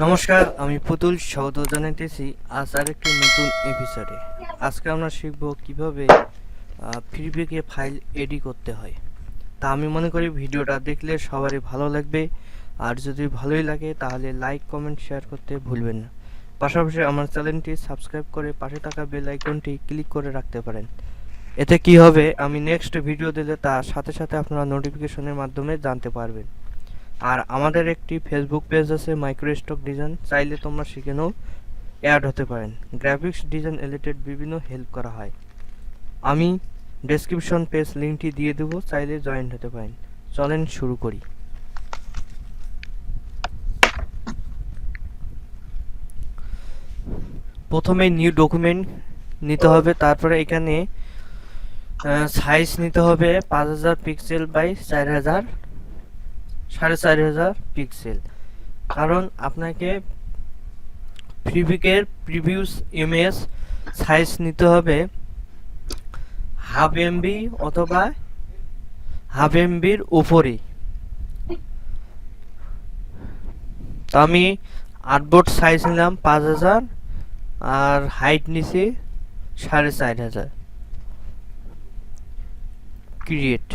নমস্কার, আমি পুতুল, স্বাগত জানাইতেছি আজ আরেকটি নতুন এপিসোডে আজকে আমরা শিখব কীভাবে ফ্রিপেকে ফাইল এডি করতে হয়। তা আমি মনে করি ভিডিওটা দেখলে সবারই ভালো লাগবে। আর যদি ভালোই লাগে, তাহলে লাইক কমেন্ট শেয়ার করতে ভুলবেন না। পাশাপাশি আমার চ্যানেলটি সাবস্ক্রাইব করে পাশে থাকা বেল আইকনটি ক্লিক করে রাখতে পারেন। এতে কি হবে, আমি নেক্সট ভিডিও দিলে তার সাথে সাথে আপনারা নোটিফিকেশনের মাধ্যমে জানতে পারবেন। আর আমাদের একটি ফেসবুক পেজ আছে মাইক্রোস্টক ডিজাইন চাইলে তোমরা সেখানেও অ্যাড হতে পারেন। গ্রাফিক্স ডিজাইন রিলেটেড বিভিন্ন হেল্প করা হয়। আমি ডেসক্রিপশন পেজ লিঙ্কটি দিয়ে দেবো, চাইলে জয়েন হতে পারেন। চলেন শুরু করি। প্রথমে নিউ ডকুমেন্ট নিতে হবে, তারপরে এখানে সাইজ নিতে হবে পাঁচ হাজার পিক্সেল বাই চার হাজার। সাড়ে চার হাজার পিক্সেল কারণ আপনাকে প্রিভিকের প্রিভিউস ইমেজ সাইজ নিতে হবে হাফ এমবি অথবা হাফ এমবির উপরে তো আমি আটবোর্ড সাইজ নিলাম পাঁচ হাজার আর হাইট নিছি সাড়ে চার হাজার। ক্রিয়েট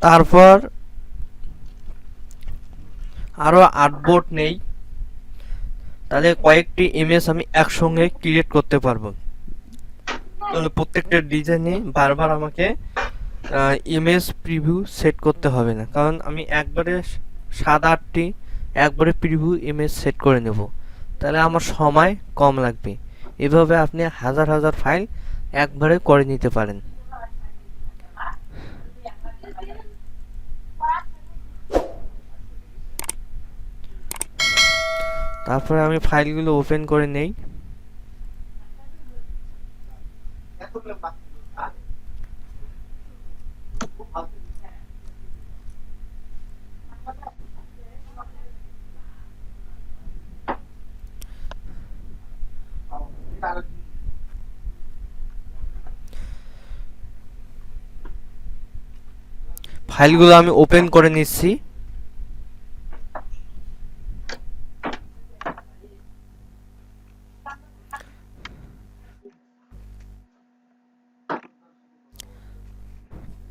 তারপর আরও আট বোর্ড নেই। তাহলে কয়েকটি ইমেজ আমি একসঙ্গে ক্রিয়েট করতে পারব। তাহলে প্রত্যেকটা ডিজাইনে বারবার আমাকে ইমেজ প্রিভিউ সেট করতে হবে না। কারণ আমি একবারে সাত আটটি একবারে প্রিভিউ ইমেজ সেট করে নেব। তাহলে আমার সময় কম লাগবে। এভাবে আপনি হাজার হাজার ফাইল একবারে করে নিতে পারেন। তারপরে আমি ফাইলগুলো ওপেন করে নেই। ফাইলগুলো আমি ওপেন করে নিচ্ছি।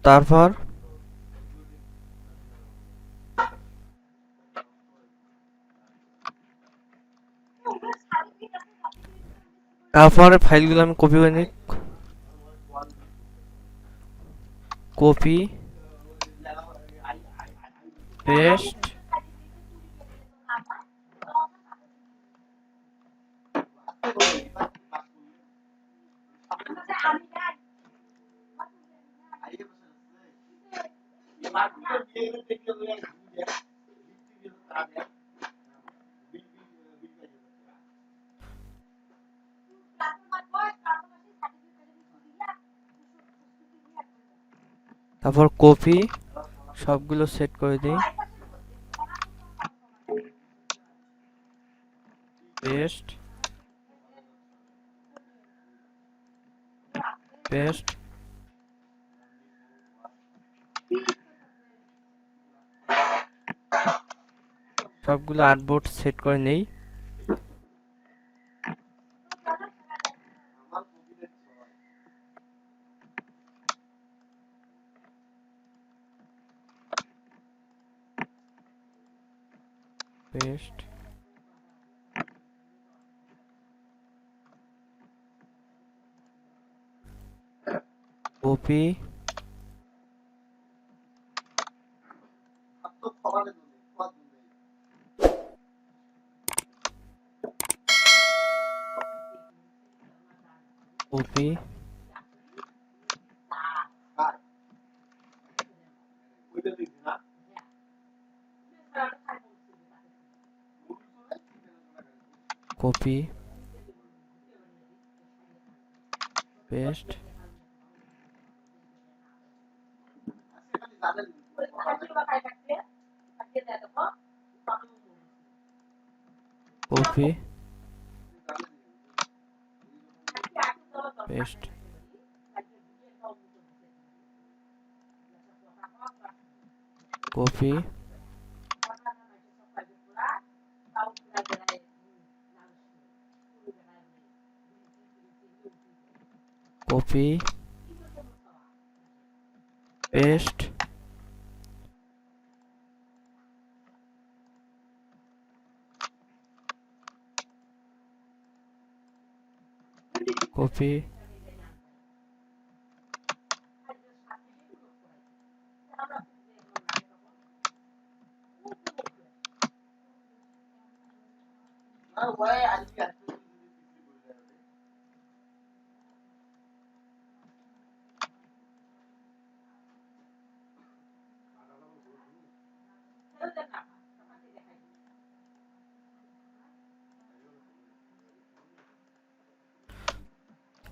তারপর? তারপরে ফাইলগুলো আমি কপি করে কপি পেস্ট তারপর কপি সবগুলো সেট করে দিই। পেস্ট পেস্ট সবগুলো আর্টবোর্ড সেট করে নেই paste copy copy copy paste copy paste copy copy paste copy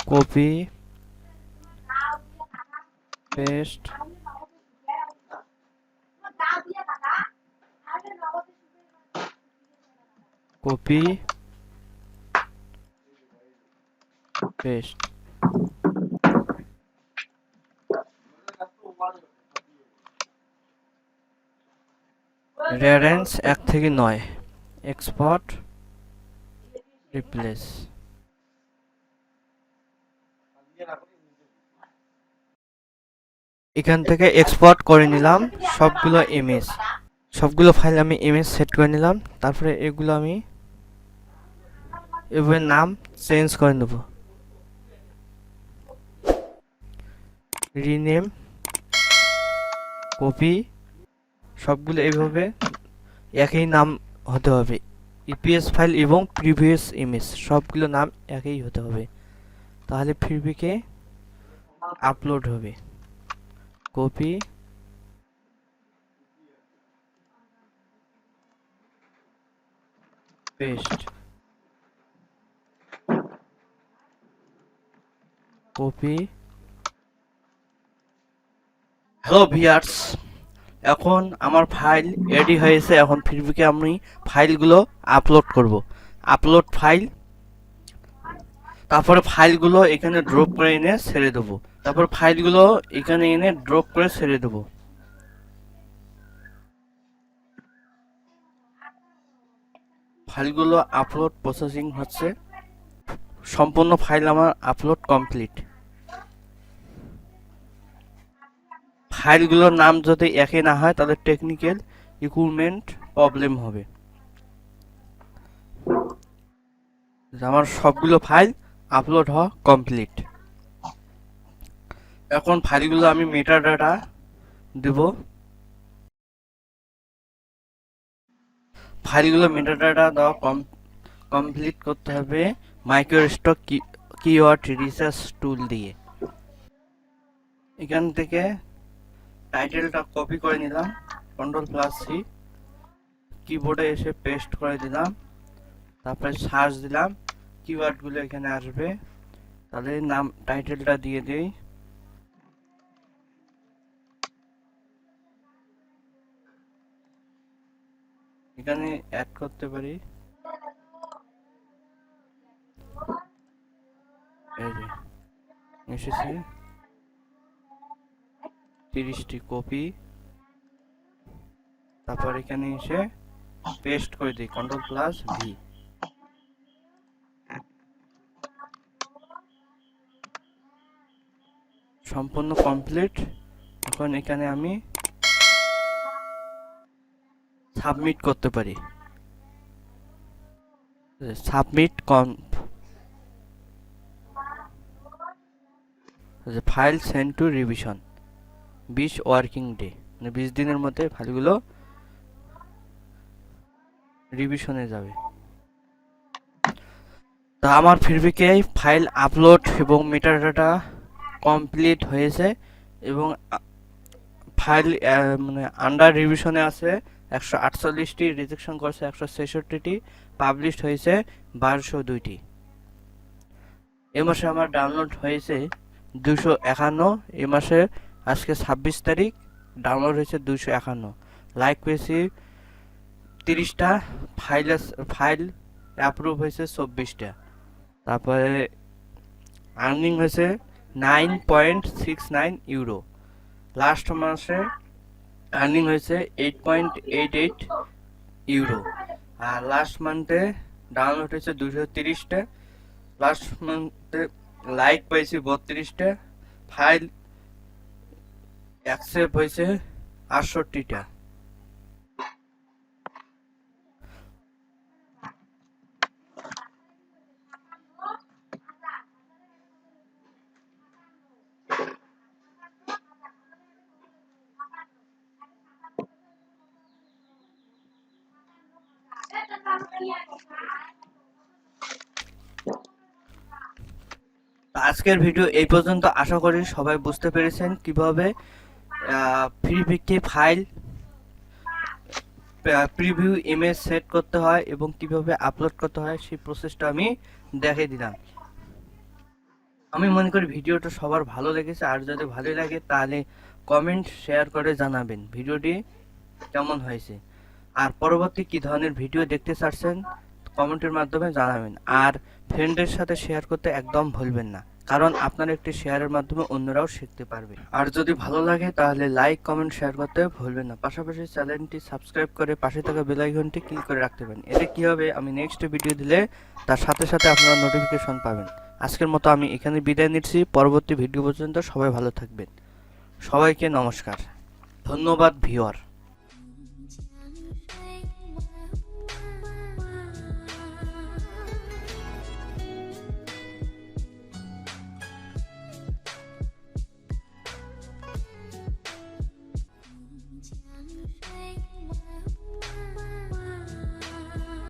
copy paste copy paste রেয়ারেন্স এক থেকে নয়। এক্সপোর্ট রিপ্লেস এখান থেকে এক্সপোর্ট করে নিলাম সবগুলো ইমেজ সবগুলো ফাইল আমি ইমেজ সেট করে নিলাম, তারপরে এগুলো আমি এভাবে নাম চেঞ্জ করে নেব। রিনেম কপি সবগুলো এইভাবে একই নাম হতে হবে। ইপিএস ফাইল এবং প্রিভিয়াস ইমেজ সবগুলো নাম একই হতে হবে। তাহলে ফিরবিকে আপলোড হবে। Copy? Paste. Copy? Hello viewers এখন আমার ফাইল রেডি হয়েছে। এখন ফিরবিকে আমি ফাইলগুলো আপলোড করব। আপলোড ফাইল তারপরে ফাইলগুলো এখানে ড্রপ করে এনে ছেড়ে দেবো। তারপর ফাইলগুলো এখানে এনে ড্রপ করে ছেড়ে দেবো। ফাইলগুলো আপলোড প্রসেসিং হচ্ছে। সম্পূর্ণ ফাইল আমার আপলোড কমপ্লিট। ফাইলগুলোর নাম যদি একই না হয়, তাহলে টেকনিক্যাল ইকুইপমেন্ট প্রবলেম হবে। আমার সবগুলো ফাইল আপলোড হওয়া কমপ্লিট। এখন ফাইলগুলো আমি মেটা ডাটা দেব। ফাইলগুলো মেটা ডাটা দেওয়া কম কমপ্লিট করতে হবে মাইক্রোস্টক কিওয়ার্ড রিসার্চ টুল দিয়ে। এখান থেকে টাইটেলটা কপি করে নিলাম কন্ট্রোল প্লাস সি কিবোর্ডে এসে পেস্ট করে দিলাম, তারপরে সার্চ দিলাম কিওয়ার্ডগুলো এখানে আসবে। তাহলে নাম টাইটেলটা দিয়ে দিই। এখানে অ্যাড করতে পারি। এই যে, এসেছে। তিরিশটি কপি তারপর এখানে এসে পেস্ট করে দিই কন্ট্রোল প্লাস ভি সম্পূর্ণ কমপ্লিট এখন এখানে আমি সাবমিট করতে পারি। সাবমিট কম ফাইল সেন্ড টু রিভিশন বিশ ওয়ার্কিং ডে মানে বিশ দিনের মধ্যে ফাইলগুলো রিভিশনে যাবে। তা আমার ফিরবিকে ফাইল আপলোড এবং মিটার ডাটা কমপ্লিট হয়েছে এবং ফাইল মানে আন্ডার রিভিশনে আছে। একশো আটচল্লিশটি রিজেকশন করছে, একশো ছেষট্টিটি পাবলিশড হয়েছে, বারোশো দুইটি। এ মাসে আমার ডাউনলোড হয়েছে দুশো একান্ন, এ মাসে আজকে ছাব্বিশ তারিখ ডাউনলোড হয়েছে দুশো একান্ন। লাইক পেয়েছি তিরিশটা ফাইল ফাইল অ্যাপ্রুভ হয়েছে চব্বিশটা। তারপরে আর্নিং হয়েছে nine point six nine euro last মাসে আর্নিং হয়েছে eight point eight eight euro আর লাস্ট মান্থে ডাউনলোড হয়েছে দুশো তিরিশটা। লাস্ট মান্থে লাইক পাইছি বত্রিশটা। ফাইল অ্যাকসেপ্ট হয়েছে আটষট্টিটা। আজকের ভিডিও এই পর্যন্ত। আশা করি সবাই বুঝতে পেরেছেন কীভাবে ফ্রি পিকে ফাইল প্রিভিউ ইমেজ সেট করতে হয় এবং কীভাবে আপলোড করতে হয়, সেই প্রসেসটা আমি দেখিয়ে দিলাম। আমি মনে করি ভিডিওটা সবার ভালো লেগেছে। আর যদি ভালো লাগে, তাহলে কমেন্ট শেয়ার করে জানাবেন। ভিডিওটি কেমন হয়েছে? আর পরবর্তী কি ধরনের ভিডিও দেখতে চাচ্ছেন কমেন্টের মাধ্যমে জানাবেন। আর ফ্রেন্ডের সাথে শেয়ার করতে একদম ভুলবেন না, কারণ আপনার একটি শেয়ারের মাধ্যমে অন্যরাও শিখতে পারবে। আর যদি ভালো লাগে তাহলে লাইক কমেন্ট শেয়ার করতে ভুলবেন না। পাশাপাশি চ্যানেলটি সাবস্ক্রাইব করে পাশে থাকা বেল আইকনটি ক্লিক করে রাখতে পারেন। এতে কি হবে, আমি নেক্সট ভিডিও দিলে তার সাথে সাথে আপনারা নোটিফিকেশন পাবেন। আজকের মতো আমি এখানে বিদায় নিচ্ছি। পরবর্তী ভিডিও পর্যন্ত সবাই ভালো থাকবেন। সবাইকে নমস্কার। ধন্যবাদ ভিওয়ার